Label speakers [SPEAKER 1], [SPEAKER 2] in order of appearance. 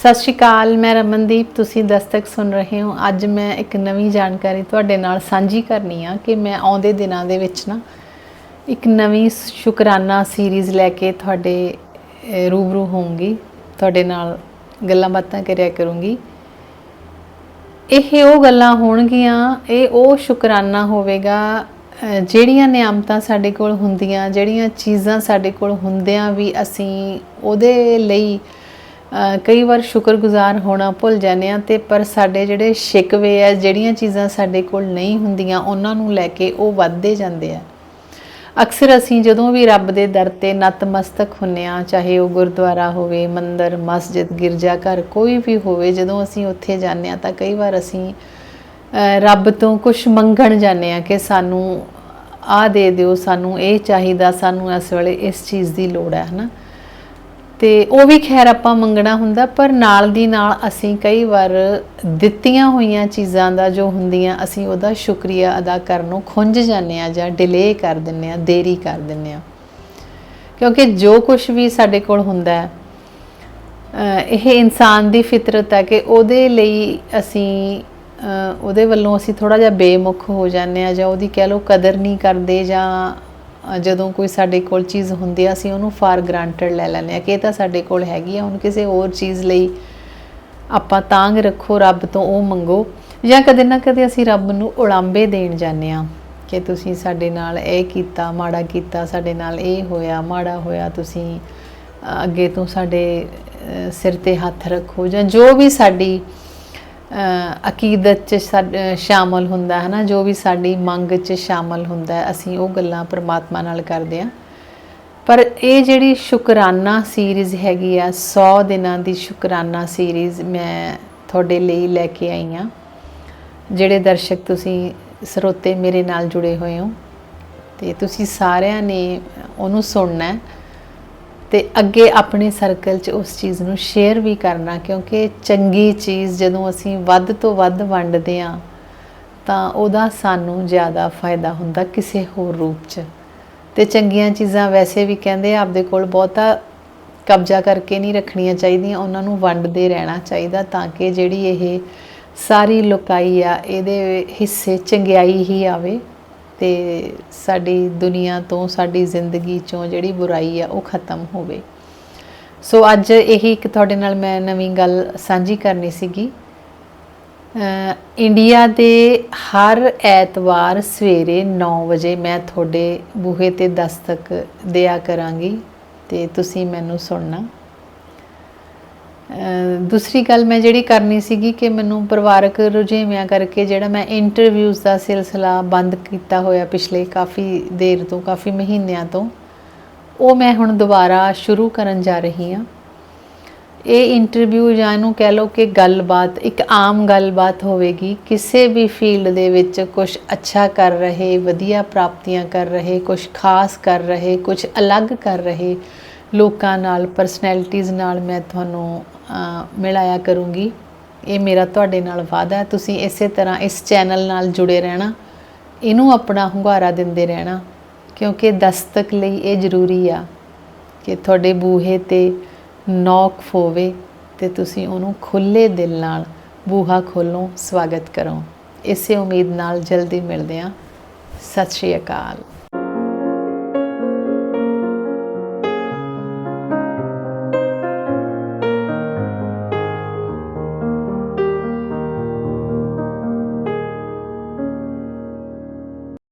[SPEAKER 1] ਸਤਿ ਸ਼੍ਰੀ ਅਕਾਲ, ਮੈਂ ਰਮਨਦੀਪ, ਤੁਸੀਂ ਦਸਤਕ ਸੁਣ ਰਹੇ ਹੋ। ਅੱਜ ਮੈਂ ਇੱਕ ਨਵੀਂ ਜਾਣਕਾਰੀ ਤੁਹਾਡੇ ਨਾਲ ਸਾਂਝੀ ਕਰਨੀ ਆ ਕਿ ਮੈਂ ਆਉਂਦੇ ਦਿਨਾਂ ਦੇ ਵਿੱਚ ਨਾ ਇੱਕ ਨਵੀਂ ਸ਼ੁਕਰਾਨਾ ਸੀਰੀਜ਼ ਲੈ ਕੇ ਤੁਹਾਡੇ ਰੂਬਰੂ ਹੋਊਂਗੀ। ਤੁਹਾਡੇ ਨਾਲ ਗੱਲਾਂ ਬਾਤਾਂ ਕਰਿਆ ਕਰੂੰਗੀ। ਇਹ ਉਹ ਗੱਲਾਂ ਹੋਣਗੀਆਂ, ਇਹ ਉਹ ਸ਼ੁਕਰਾਨਾ ਹੋਵੇਗਾ ਜਿਹੜੀਆਂ ਨਿਆਮਤਾਂ ਸਾਡੇ ਕੋਲ ਹੁੰਦੀਆਂ, ਜਿਹੜੀਆਂ ਚੀਜ਼ਾਂ ਸਾਡੇ ਕੋਲ ਹੁੰਦਿਆਂ ਵੀ ਅਸੀਂ ਉਹਦੇ ਲਈ ਕਈ ਵਾਰ ਸ਼ੁਕਰਗੁਜ਼ਾਰ ਹੋਣਾ ਭੁੱਲ ਜਾਂਦੇ ਆ ਤੇ ਪਰ ਸਾਡੇ ਜਿਹੜੇ ਸ਼ਿਕਵੇ ਆ, ਜਿਹੜੀਆਂ ਚੀਜ਼ਾਂ ਸਾਡੇ ਕੋਲ ਨਹੀਂ ਹੁੰਦੀਆਂ, ਉਹਨਾਂ ਨੂੰ ਲੈ ਕੇ ਉਹ ਵੱਧਦੇ ਜਾਂਦੇ ਆ। ਅਕਸਰ ਅਸੀਂ ਜਦੋਂ ਵੀ ਰੱਬ ਦੇ ਦਰ ਤੇ ਨਤਮਸਤਕ ਹੁੰਨੇ ਆ ਚਾਹੇ ਉਹ ਗੁਰਦੁਆਰਾ ਹੋਵੇ, ਮੰਦਰ, ਮਸਜਿਦ ਗਿਰਜਾ ਘਰ ਕੋਈ ਵੀ ਹੋਵੇ, ਜਦੋਂ ਅਸੀਂ ਉੱਥੇ ਜਾਂਦੇ ਆ ਤਾਂ ਕਈ ਵਾਰ ਅਸੀਂ ਰੱਬ ਤੋਂ ਕੁਝ ਮੰਗਣ ਜਾਂਦੇ ਆ ਕਿ ਸਾਨੂੰ ਆ ਦੇ ਦਿਓ, ਸਾਨੂੰ ਇਹ ਚਾਹੀਦਾ, ਸਾਨੂੰ ਇਸ ਵੇਲੇ ਇਸ ਚੀਜ਼ ਦੀ ਲੋੜ ਹੈ, ਹਨਾ? ਤੇ ਉਹ ਵੀ ਖੈਰ ਆਪਾਂ ਮੰਗਣਾ ਹੁੰਦਾ, ਪਰ ਨਾਲ ਦੀ ਨਾਲ ਅਸੀਂ ਕਈ ਵਾਰ ਦਿੱਤੀਆਂ ਹੋਈਆਂ ਚੀਜ਼ਾਂ ਦਾ ਜੋ ਹੁੰਦੀਆਂ, ਅਸੀਂ ਉਹਦਾ ਸ਼ੁਕਰੀਆ ਅਦਾ ਕਰਨੋਂ ਖੁੰਝ ਜਾਂਦੇ ਆ ਜਾਂ ਡਿਲੇ ਕਰ ਦਿੰਨੇ ਆ ਦੇਰੀ ਕਰ ਦਿੰਨੇ ਆ ਕਿਉਂਕਿ ਜੋ ਕੁਝ ਵੀ ਸਾਡੇ ਕੋਲ ਹੁੰਦਾ ਹੈ ਇਹ ਇਨਸਾਨ ਦੀ ਫਿਤਰਤ ਹੈ ਕਿ ਉਹਦੇ ਲਈ ਅਸੀਂ ਉਹਦੇ ਵੱਲੋਂ ਅਸੀਂ ਥੋੜਾ ਜਿਹਾ ਬੇਮੁਖ ਹੋ ਜਾਂਦੇ ਆ ਜਾਂ ਉਹਦੀ ਕਹਿ ਲਓ ਕਦਰ ਨਹੀਂ ਕਰਦੇ ਜਾਂ ਜਦੋਂ ਕੋਈ ਸਾਡੇ ਕੋਲ ਚੀਜ਼ ਹੁੰਦੀ ਆ, ਅਸੀਂ ਉਹਨੂੰ ਫਾਰ ਗ੍ਰਾਂਟਡ ਲੈ ਲੈਂਦੇ ਆ ਕਿ ਇਹ ਤਾਂ ਸਾਡੇ ਕੋਲ ਹੈਗੀ ਆ, ਹੁਣ ਕਿਸੇ ਹੋਰ ਚੀਜ਼ ਲਈ ਆਪਾਂ ਤਾਂਗ ਰੱਖੋ, ਰੱਬ ਤੋਂ ਉਹ ਮੰਗੋ, ਜਾਂ ਕਦੇ ਨਾ ਕਦੇ ਅਸੀਂ ਰੱਬ ਨੂੰ ਉਲਾਂਬੇ ਦੇਣ ਜਾਂਦੇ ਆ ਕਿ ਤੁਸੀਂ ਸਾਡੇ ਨਾਲ ਇਹ ਕੀਤਾ, ਮਾੜਾ ਕੀਤਾ, ਸਾਡੇ ਨਾਲ ਇਹ ਹੋਇਆ, ਮਾੜਾ ਹੋਇਆ, ਤੁਸੀਂ ਅੱਗੇ ਤੋਂ ਸਾਡੇ ਸਿਰ ਤੇ ਹੱਥ ਰੱਖੋ, ਜਾਂ ਜੋ ਵੀ ਸਾਡੀ ਅਕੀਦਤ ਚ ਸਾਡ- ਅ, ਸ਼ਾਮਲ ਹੁੰਦਾ ਹੈ ਨਾ ਜੋ ਵੀ ਸਾਡੀ ਮੰਗ ਚ ਸ਼ਾਮਲ ਹੁੰਦਾ ਹੈ ਅਸੀਂ ਉਹ ਗੱਲਾਂ ਪ੍ਰਮਾਤਮਾ ਨਾਲ ਕਰਦੇ ਆ ਪਰ ਇਹ ਜਿਹੜੀ ਸ਼ੁਕਰਾਨਾ ਸੀਰੀਜ਼ ਹੈਗੀ ਆ 100 ਦਿਨਾਂ ਦੀ ਸ਼ੁਕਰਾਨਾ ਸੀਰੀਜ਼ ਮੈਂ ਤੁਹਾਡੇ ਲਈ ਲੈ ਕੇ ਆਈ ਆ ਜਿਹੜੇ ਦਰਸ਼ਕ ਤੁਸੀਂ ਸਰੋਤੇ ਮੇਰੇ ਨਾਲ ਜੁੜੇ ਹੋਏ ਹੋ ਤੇ ਤੁਸੀਂ ਸਾਰਿਆਂ ਨੇ ਉਹਨੂੰ ਸੁਣਨਾ ਹੈ। ਤੇ ਅੱਗੇ ਆਪਣੇ ਸਰਕਲ 'ਚ ਉਸ ਚੀਜ਼ ਨੂੰ ਸ਼ੇਅਰ ਵੀ ਕਰਨਾ, ਕਿਉਂਕਿ ਚੰਗੀ ਚੀਜ਼ ਜਦੋਂ ਅਸੀਂ ਵੱਧ ਤੋਂ ਵੱਧ ਵੰਡਦੇ ਆ ਤਾਂ ਉਹਦਾ ਸਾਨੂੰ ਜ਼ਿਆਦਾ ਫਾਇਦਾ ਹੁੰਦਾ ਕਿਸੇ ਹੋਰ ਰੂਪ 'ਚ। ਤੇ ਚੰਗੀਆਂ ਚੀਜ਼ਾਂ ਵੈਸੇ ਵੀ ਕਹਿੰਦੇ ਆਪਦੇ ਕੋਲ ਬਹੁਤਾ ਕਬਜ਼ਾ ਕਰਕੇ ਨਹੀਂ ਰੱਖਣੀਆਂ ਚਾਹੀਦੀਆਂ, ਉਹਨਾਂ ਨੂੰ ਵੰਡਦੇ ਰਹਿਣਾ ਚਾਹੀਦਾ ਤਾਂ ਕਿ ਜਿਹੜੀ ਇਹ ਸਾਰੀ ਲੁਕਾਈ ਆ, ਇਹਦੇ ਹਿੱਸੇ ਚੰਗਿਆਈ ਹੀ ਆਵੇ। ਤੇ ਸਾਡੀ ਦੁਨੀਆ ਤੋਂ, ਸਾਡੀ ਜ਼ਿੰਦਗੀ ਚੋਂ ਜਿਹੜੀ ਬੁਰਾਈ ਆ, ਉਹ ਖਤਮ ਹੋਵੇ। ਸੋ ਅੱਜ ਇਹੀ ਇੱਕ ਤੁਹਾਡੇ ਨਾਲ ਮੈਂ ਨਵੀਂ ਗੱਲ ਸਾਂਝੀ ਕਰਨੀ ਸੀਗੀ। ਇੰਡੀਆ ਦੇ ਹਰ ਐਤਵਾਰ ਸਵੇਰੇ 9 ਵਜੇ ਮੈਂ ਤੁਹਾਡੇ ਬੂਹੇ ਤੇ ਦਸਤਕ ਦਿਆ ਕਰਾਂਗੀ ਤੇ ਤੁਸੀਂ ਮੈਨੂੰ ਸੁਣਨਾ। ਦੂਸਰੀ ਗੱਲ ਮੈਂ ਜਿਹੜੀ ਕਰਨੀ ਸੀਗੀ ਕਿ ਮੈਨੂੰ ਪਰਿਵਾਰਕ ਰੁਝੇਵਿਆਂ ਕਰਕੇ ਜਿਹੜਾ ਮੈਂ ਇੰਟਰਵਿਊਜ਼ ਦਾ ਸਿਲਸਿਲਾ ਬੰਦ ਕੀਤਾ ਹੋਇਆ ਪਿਛਲੇ ਕਾਫੀ ਦੇਰ ਤੋਂ, ਕਾਫੀ ਮਹੀਨਿਆਂ ਤੋਂ, ਉਹ ਮੈਂ ਹੁਣ ਦੁਬਾਰਾ ਸ਼ੁਰੂ ਕਰਨ ਜਾ ਰਹੀ ਹਾਂ। ਇਹ ਇੰਟਰਵਿਊ ਜਾਂ ਇਹਨੂੰ ਕਹਿ ਲਓ ਕਿ ਗੱਲਬਾਤ, ਇੱਕ ਆਮ ਗੱਲਬਾਤ ਹੋਵੇਗੀ, ਕਿਸੇ ਵੀ ਫੀਲਡ ਦੇ ਵਿੱਚ ਕੁਝ ਅੱਛਾ ਕਰ ਰਹੇ, ਵਧੀਆ ਪ੍ਰਾਪਤੀਆਂ ਕਰ ਰਹੇ ਕੁਝ ਖਾਸ ਕਰ ਰਹੇ ਕੁਝ ਅਲੱਗ ਕਰ ਰਹੇ ਲੋਕਾਂ ਨਾਲ ਪਰਸਨੈਲਿਟੀਜ਼ ਨਾਲ ਮੈਂ ਤੁਹਾਨੂੰ ਮਿਲਾਇਆ ਕਰੂੰਗੀ। ਇਹ ਮੇਰਾ ਤੁਹਾਡੇ ਨਾਲ ਵਾਅਦਾ ਹੈ। ਤੁਸੀਂ ਇਸੇ ਤਰ੍ਹਾਂ ਇਸ ਚੈਨਲ ਨਾਲ ਜੁੜੇ ਰਹਿਣਾ, ਇਹਨੂੰ ਆਪਣਾ ਹੁੰਗਾਰਾ ਦਿੰਦੇ ਰਹਿਣਾ, ਕਿਉਂਕਿ ਦਸਤਕ ਲਈ ਇਹ ਜ਼ਰੂਰੀ ਆ ਕਿ ਤੁਹਾਡੇ ਬੂਹੇ ਤੇ ਨੌਕ ਹੋਵੇ ਤੇ ਤੁਸੀਂ ਉਹਨੂੰ ਖੁੱਲੇ ਦਿਲ ਨਾਲ, ਬੂਹਾ ਖੋਲੋ ਸਵਾਗਤ ਕਰੋ। ਇਸੇ ਉਮੀਦ ਨਾਲ ਜਲਦੀ ਮਿਲਦੇ ਹਾਂ। ਸਤਿ ਸ਼੍ਰੀ ਅਕਾਲ।